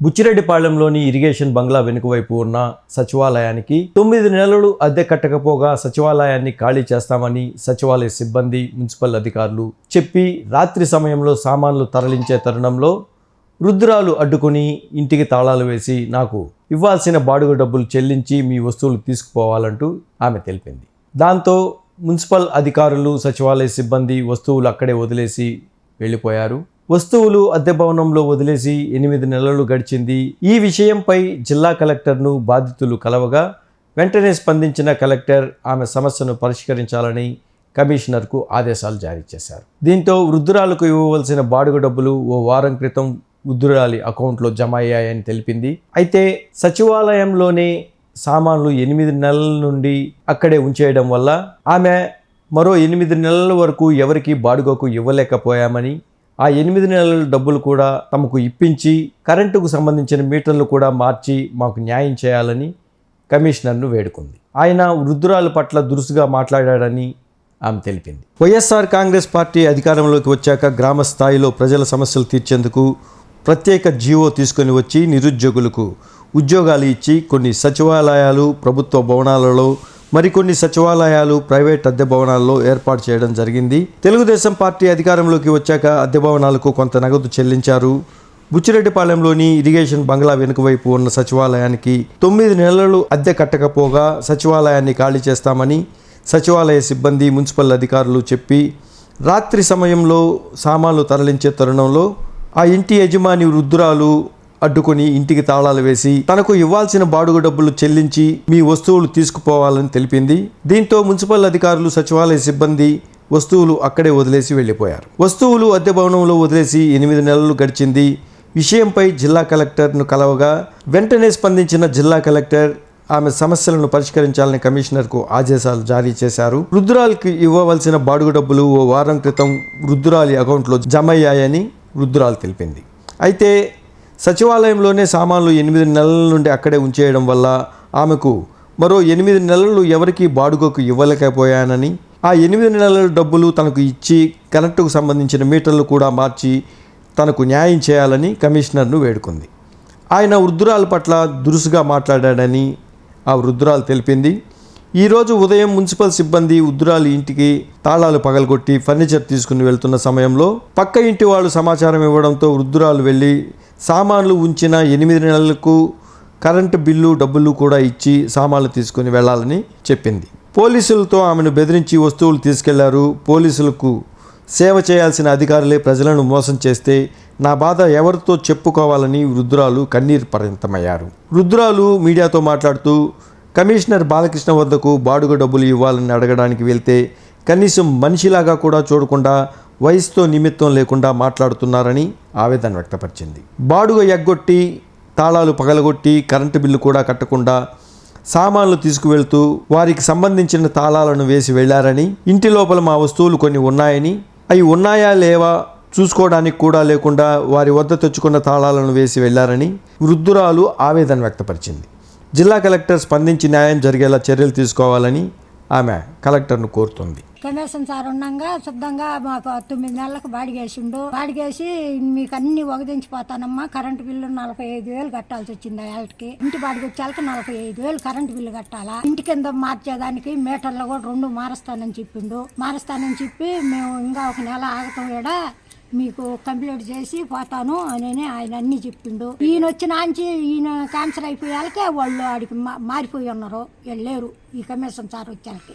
బుచ్చిరెడ్డిపాళెంలోని irrigation బంగ్లా వెనుక వైపు ఉన్న సచివాలయానికి తొమ్మిది నెలలు అద్దె కట్టకపోగా సచివాలయాన్ని ఖాళీ చేస్తామని సచివాలయ సిబ్బంది మున్సిపల్ అధికారులు చెప్పి రాత్రి సమయంలో సామాన్లు తరలించే తరుణంలో రుద్రాలు అడ్డుకుని ఇంటికి తాళాలు వేసి నాకు ఇవ్వాల్సిన బాడుగ డబ్బులు చెల్లించి మీ వస్తువులు తీసుకుపోవాలంటూ ఆమె తెలిపింది. దాంతో మున్సిపల్ అధికారులు సచివాలయ సిబ్బంది వస్తువులు అక్కడే వదిలేసి వెళ్ళిపోయారు. వస్తువులు అద్దె భవనంలో వదిలేసి ఎనిమిది నెలలు గడిచింది. ఈ విషయంపై జిల్లా కలెక్టర్ను బాధితులు కలవగా వెంటనే స్పందించిన కలెక్టర్ ఆమె సమస్యను పరిష్కరించాలని కమిషనర్కు ఆదేశాలు జారీ చేశారు. దీంతో వృద్ధురాలకు ఇవ్వవలసిన బాడుగ డబ్బులు ఓ వారం క్రితం వృద్ధురాలి అకౌంట్లో జమ అయ్యాయని తెలిపింది. అయితే సచివాలయంలోనే సామాన్లు ఎనిమిది నెలల నుండి అక్కడే ఉంచేయడం వల్ల ఆమె మరో ఎనిమిది నెలల వరకు ఎవరికి బాడుగకు ఇవ్వలేకపోయామని ఆ ఎనిమిది నెలల డబ్బులు కూడా తమకు ఇప్పించి కరెంటుకు సంబంధించిన మీటర్లు కూడా మార్చి మాకు న్యాయం చేయాలని కమిషనర్ను వేడుకుంది. ఆయన వృద్ధురాలు పట్ల దురుసుగా మాట్లాడాడని ఆమె తెలిపింది. వైఎస్ఆర్ కాంగ్రెస్ పార్టీ అధికారంలోకి వచ్చాక గ్రామ స్థాయిలో ప్రజల సమస్యలు తీర్చేందుకు ప్రత్యేక జీవో తీసుకొని వచ్చి నిరుద్యోగులకు ఉద్యోగాలు ఇచ్చి కొన్ని సచివాలయాలు ప్రభుత్వ భవనాలలో మరికొన్ని సచివాలయాలు ప్రైవేట్ అద్దె భవనాల్లో ఏర్పాటు చేయడం జరిగింది. తెలుగుదేశం పార్టీ అధికారంలోకి వచ్చాక అద్దె భవనాలకు కొంత నగదు చెల్లించారు. బుచ్చిరెడ్డిపాలెంలోని ఇరిగేషన్ బంగ్లా వెనుక వైపు ఉన్న సచివాలయానికి తొమ్మిది నెలలు అద్దె కట్టకపోగా సచివాలయాన్ని ఖాళీ చేస్తామని సచివాలయ సిబ్బంది మున్సిపల్ అధికారులు చెప్పి రాత్రి సమయంలో సామాన్లు తరలించే తరుణంలో ఆ ఇంటి యజమాని వృద్ధురాలు అడ్డుకొని ఇంటికి తాళాలు వేసి తనకు ఇవ్వాల్సిన బాడుగ డబ్బులు చెల్లించి మీ వస్తువులు తీసుకుపోవాలని తెలిపింది. దీంతో మున్సిపల్ అధికారులు సచివాలయ సిబ్బంది వస్తువులు అక్కడే వదిలేసి వెళ్ళిపోయారు. వస్తువులు అద్దె భవనంలో వదిలేసి ఎనిమిది నెలలు గడిచింది. విషయంపై జిల్లా కలెక్టర్ను కలవగా వెంటనే స్పందించిన జిల్లా కలెక్టర్ ఆమె సమస్యలను పరిష్కరించాలని కమిషనర్కు ఆదేశాలు జారీ చేశారు. వృద్ధురాలికి ఇవ్వవలసిన బాడుగ డబ్బులు ఓ వారం క్రితం వృద్ధురాలి అకౌంట్లో జమ అయ్యాయని రుద్రాలు తెలిపింది. అయితే సచివాలయంలోనే సామాన్లు ఎనిమిది నెలల నుండి అక్కడే ఉంచేయడం వల్ల ఆమెకు మరో ఎనిమిది నెలలు ఎవరికీ బాడుగకు ఇవ్వలేకపోయానని ఆ ఎనిమిది నెలల డబ్బులు తనకు ఇచ్చి కరెంటుకు సంబంధించిన మీటర్లు కూడా మార్చి తనకు న్యాయం చేయాలని కమిషనర్ను వేడుకుంది. ఆయన వృద్ధురాల పట్ల దురుసుగా మాట్లాడాడని ఆ వృద్ధురాలు తెలిపింది. ఈరోజు ఉదయం మున్సిపల్ సిబ్బంది వృద్ధురాలి ఇంటికి తాళాలు పగలగొట్టి ఫర్నిచర్ తీసుకుని వెళ్తున్న సమయంలో పక్క ఇంటి వాళ్ళు సమాచారం ఇవ్వడంతో వృద్ధురాలు వెళ్ళి సామాన్లు ఉంచిన ఎనిమిది నెలలకు కరెంటు బిల్లు డబ్బులు కూడా ఇచ్చి సామాన్లు తీసుకుని వెళ్ళాలని చెప్పింది. పోలీసులతో ఆమెను బెదిరించి వస్తువులు తీసుకెళ్ళారు. పోలీసులకు సేవ చేయాల్సిన అధికారులే ప్రజలను మోసం చేస్తే నా బాధ ఎవరితో చెప్పుకోవాలని వృద్ధురాలు కన్నీరు పర్యంతమయ్యారు వృద్ధురాలు మీడియాతో మాట్లాడుతూ కమిషనర్ బాలకృష్ణ వద్దకు బాడుగ డబ్బులు ఇవ్వాలని అడగడానికి వెళ్తే కనీసం మనిషిలాగా కూడా చూడకుండా వయసుతో నిమిత్తం లేకుండా మాట్లాడుతున్నారని ఆవేదన వ్యక్తపరిచింది. బాడుగ ఎగ్గొట్టి తాళాలు పగలగొట్టి కరెంటు బిల్లు కూడా కట్టకుండా సామాన్లు తీసుకువెళ్తూ వారికి సంబంధించిన తాళాలను వేసి వెళ్ళారని ఇంటి లోపల మా వస్తువులు కొన్ని ఉన్నాయని అవి ఉన్నాయా లేవా చూసుకోవడానికి కూడా లేకుండా వారి వద్ద తెచ్చుకున్న తాళాలను వేసి వెళ్ళారని వృద్ధురాలు ఆవేదన వ్యక్తపరిచింది. జిల్లా కలెక్టర్ స్పందించి న్యాయం జరిగేలా చర్యలు తీసుకోవాలని ఆమె కలెక్టర్ను కోరుతుంది. కమిషన్ సార్ ఉన్నాగా శుద్ధంగా మాకు తొమ్మిది నెలలకు బాడిగేసిండు బాడిగేసి మీకు అన్ని వగదించిపోతానమ్మా. కరెంటు బిల్లు నలభై ఐదు వేలు కట్టాల్సి వచ్చింది ఆ ఇంటి బాడికి వచ్చేళ్ళకి నలభై ఐదు వేలు కరెంటు బిల్లు కట్టాలా? ఇంటి కింద మార్చేదానికి మీటర్లు కూడా రెండు మారుస్తానని చెప్పిండు. మారుస్తానని చెప్పి మేము ఇంకా ఒక నెల ఆగటం కూడా మీకు కంప్లీట్ చేసి పోతాను అని ఆయన అన్ని చెప్పిండు. ఈయన వచ్చిన ఆంచి ఈయన క్యాన్సర్ అయిపోయాకే వాళ్ళు ఆడికి మా- మారిపోయి ఉన్నారు. వెళ్ళలేరు. ఈ కమిషన్ సార్ వచ్చాకి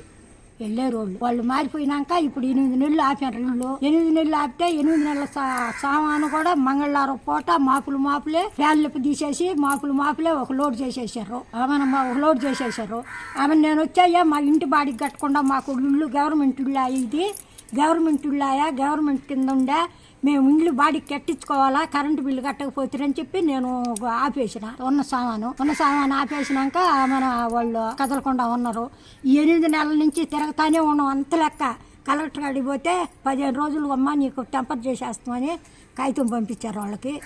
వెళ్ళారు వాళ్ళు. వాళ్ళు మారిపోయినాక ఇప్పుడు ఎనిమిది నెలలు ఆపారు ఇల్లు ఎనిమిది నెలలు ఆపితే ఎనిమిది నెలల సా- సామాను కూడా మంగళవారం పూట మాపులు మాపులే ఫ్యాన్లు తీసేసి మాపులు మాపులే ఒక లోడ్ చేసేసారు. ఆమెను ఒక లోడ్ చేసేసారు. ఆమె నేను వచ్చాయా మా ఇంటి బాడికి కట్టకుండా మాకు ఇల్లు గవర్నమెంట్ ఇల్లు ఇది. గవర్నమెంట్ ఉన్నాయా గవర్నమెంట్ కింద ఉండే మేము ఇండ్లు బాడీకి కట్టించుకోవాలా? కరెంటు బిల్లు కట్టకపోతురని చెప్పి నేను ఆపేసిన. ఉన్న సామాను. ఉన్న సామాను ఆపేసినాక మన వాళ్ళు కదలకుండా ఉన్నారు. ఎనిమిది నెలల నుంచి తిరగతానే ఉన్నాం. అంత లెక్క. కలెక్టర్ కాడికి పోతే పదిహేను రోజులు అమ్మ నీకు టెంపర్ చేసేస్తామని కాగితం పంపించారు వాళ్ళకి.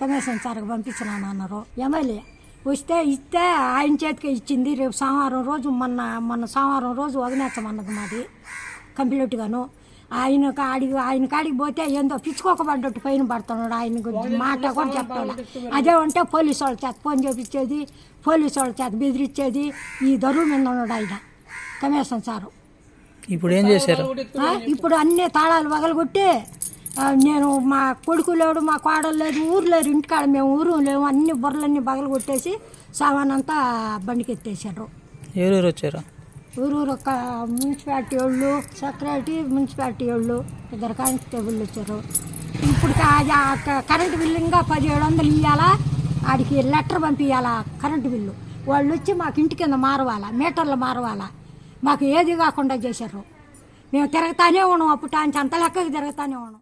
కమిషన్ సార్కి పంపించినాను అన్నారు. ఎమ్మెల్యే వస్తే ఇస్తే ఆయన చేతికి ఇచ్చింది. రేపు సోమవారం రోజు మొన్న మొన్న సోమవారం రోజు వదిలేస్తామన్నది మాది. కంప్లీట్గాను. ఆయన కాడికి ఆయన కాడికి పోతే ఏందో పిచ్చుకోకబడ్డట్టు పైన పడుతున్నాడు ఆయన గురించి. మాట కూడా చెప్తాడు అదే ఉంటే పోలీసు వాళ్ళ చేత ఫోన్ చేపించేది పోలీసు వాళ్ళ చేత బెదిరించేది ఈ దరువు మీద ఉన్నాడు ఆయన కమిషన్ సారు. ఇప్పుడు ఏం చేశారు? ఇప్పుడు అన్ని తాళాలు పగలగొట్టి నేను మా కొడుకు లేడు మా కోడలు లేదు ఊరు లేరు ఇంటికాడ మేము ఊరు లేము అన్ని బుర్రలన్నీ పగలు కొట్టేసి సామాన్ అంతా బండికి ఎత్తేసారు ఎవరెవరు వచ్చారు? ఊరు ఊరు ఒక మున్సిపాలిటీ వాళ్ళు సెక్రటరీ మున్సిపాలిటీ వాళ్ళు ఇద్దరు కానిస్టేబుల్ వచ్చారు. ఇప్పుడు కరెంటు బిల్లు ఇంకా పదిహేడు వందలు ఇవ్వాలా ఆడికి లెటర్ పంపించాలా కరెంటు బిల్లు? వాళ్ళు వచ్చి మాకు ఇంటి కింద మారవాలా మీటర్లు మారవాలా? మాకు ఏది కాకుండా చేశారు. మేము తిరగతానే ఉన్నాం అప్పుడు అంత లెక్కకి తిరగతానే ఉన్నాం.